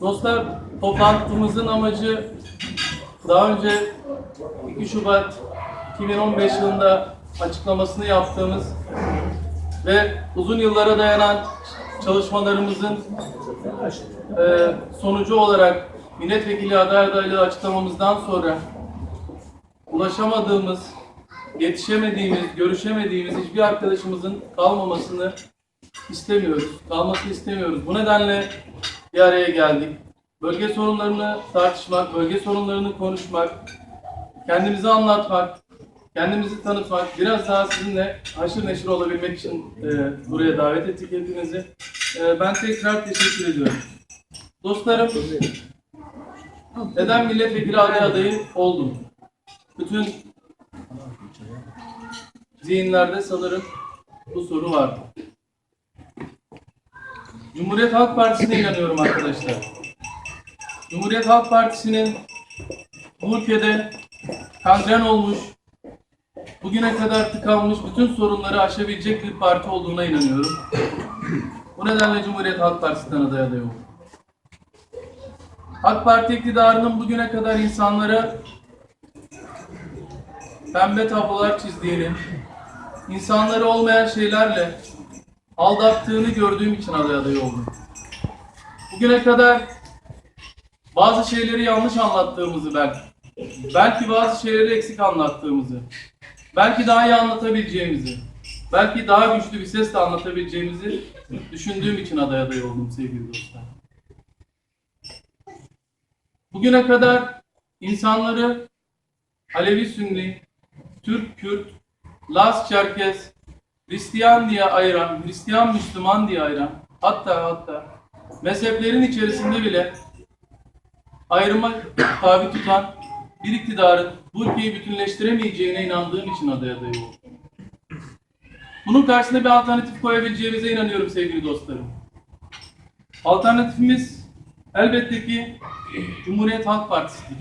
Dostlar, toplantımızın amacı daha önce 2 Şubat 2015 yılında açıklamasını yaptığımız ve uzun yıllara dayanan çalışmalarımızın e, sonucu olarak milletvekili aday adaylığı açıklamamızdan sonra ulaşamadığımız, yetişemediğimiz, görüşemediğimiz hiçbir arkadaşımızın kalmamasını istemiyoruz. Kalmasını istemiyoruz. Bu nedenle bir araya geldik. Bölge sorunlarını tartışmak, bölge sorunlarını konuşmak, kendimizi anlatmak, kendimizi tanıtmak, biraz daha sizinle haşır neşir olabilmek için e, buraya davet ettik hepinizi. E, ben tekrar teşekkür ediyorum. Dostlarım, neden milletvekili aday adayı oldum? Bütün zihinlerde sanırım bu soru var. Cumhuriyet Halk Partisi'ne inanıyorum arkadaşlar. Cumhuriyet Halk Partisi'nin bu ülkede kangren olmuş, bugüne kadar tıkanmış bütün sorunları aşabilecek bir parti olduğuna inanıyorum. Bu nedenle Cumhuriyet Halk Partisi'nden aday aday oldum. AK Parti iktidarının bugüne kadar insanlara pembe tablolar çizdiğini, insanları olmayan şeylerle aldattığını gördüğüm için aday aday oldum. Bugüne kadar bazı şeyleri yanlış anlattığımızı belki, belki bazı şeyleri eksik anlattığımızı, belki daha iyi anlatabileceğimizi, belki daha güçlü bir sesle anlatabileceğimizi düşündüğüm için aday aday oldum sevgili dostlar. Bugüne kadar insanları Alevi Sünni, Türk Kürt, Laz Çerkez, Hristiyan diye ayıran, Hristiyan Müslüman diye ayıran, hatta hatta mezheplerin içerisinde bile ayrıma tabi tutan bir iktidarın bu ülkeyi bütünleştiremeyeceğine inandığım için aday adayı oldum. Bunun karşısına bir alternatif koyabileceğimize inanıyorum sevgili dostlarım. Alternatifimiz elbette ki Cumhuriyet Halk Partisi'dir.